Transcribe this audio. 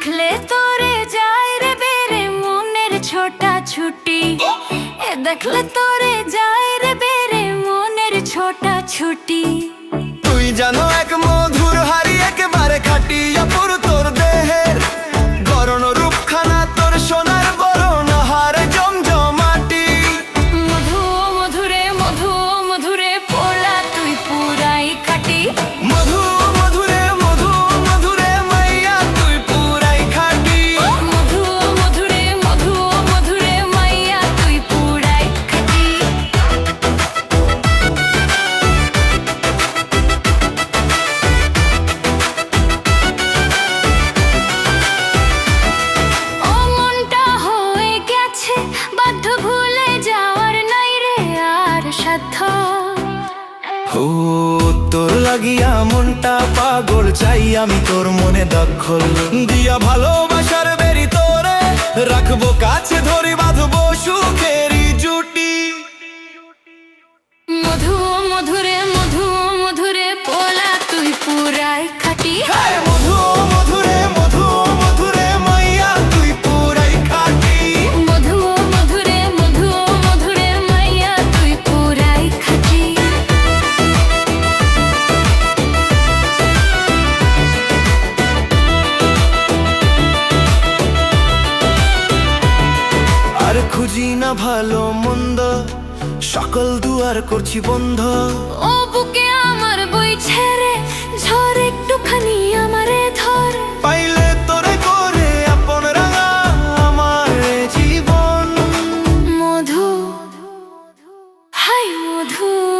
দেখলে তোরে যায় রে বেরে মনের ছোটা ছুটি। এ দেখলে তোরে যায় রে বেরে মনের ছোটা ছুটি। তুই জানো এক মধুর হারি একেবারে খাটি, অপর তোর দেহের গরণ রূপখানা, তোর সোনা ও তোর লাগিয়া মনটা পাগল চাই আমি তোর মনে দখল। দিয়া ভালোবাসার বেরি তোরে রাখব কাছে ধরি বাঁধবো সুখেরই জুটি। মধু মধুরে মধু মধুরে পোলা তুই পুরাই খাটি। খুঁজি না ভালো মন্দ সকল দুয়ার করছি বন্ধ। ও বুকে আমার বই ছেড়ে ঝড় একটুখানি আমারে ধর। পাইলে তোরে করে আপন রাঙা আমার জীবন। মধু হাই মধু।